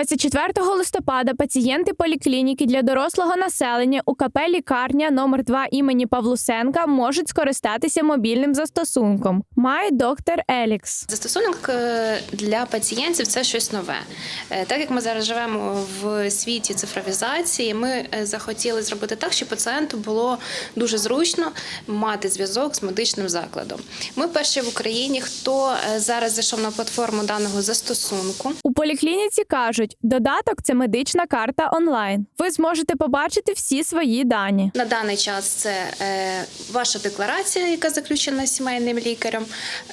24 листопада пацієнти поліклініки для дорослого населення у КП лікарня номер 2 імені Павлусенка можуть скористатися мобільним застосунком. Має доктор Елікс. Застосунок е, для пацієнтів це щось нове. Е, Так як ми зараз живемо в світі цифровізації, ми е, захотіли зробити так, щоб пацієнту було дуже зручно мати зв'язок з медичним закладом. Ми перші в Україні, хто зараз зайшов на платформу даного застосунку. У поліклініці кажуть, додаток це медична карта онлайн. Ви зможете побачити всі свої дані. На даний час це е, ваша декларація, яка заключена сімейним лікарем,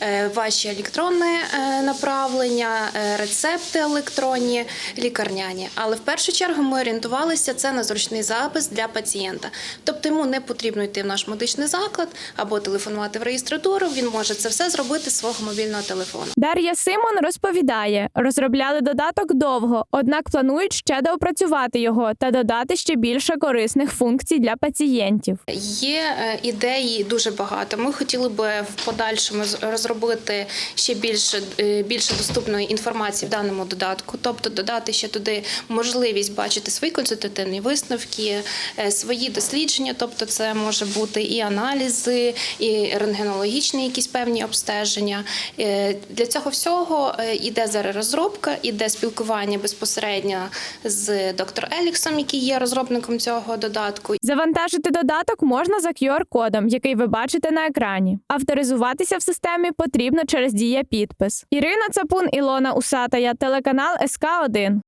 е, ваші електронні е, направлення, е, рецепти електронні, лікарняні. Але в першу чергу ми орієнтувалися це на зручний запис для пацієнта. Тобто йому не потрібно йти в наш медичний заклад або телефонувати в реєстратуру. Він може це все зробити з свого мобільного телефону. Дар'я Симон розповідає, розробляли додаток довго, однак планують ще доопрацювати його та додати ще більше корисних функцій для пацієнтів. Є е, ідеї дуже багато. Ми хотіли би в подальшому розробити ще більше, е, більше доступної інформації в даному додатку, тобто додати ще туди можливість бачити свої консультативні висновки, е, свої дослідження, тобто це може бути і аналізи, і рентгенологічні якісь певні обстеження. Для цього всього іде зараз розробка, іде спілкування безпосередньо з доктор Еліксом, який є розробником цього додатку. Завантажити додаток можна за QR-кодом, який ви бачите на екрані. Авторизуватися в системі потрібно через дія підпис. Ірина Цапун, Ілона Усатая, телеканал СК 1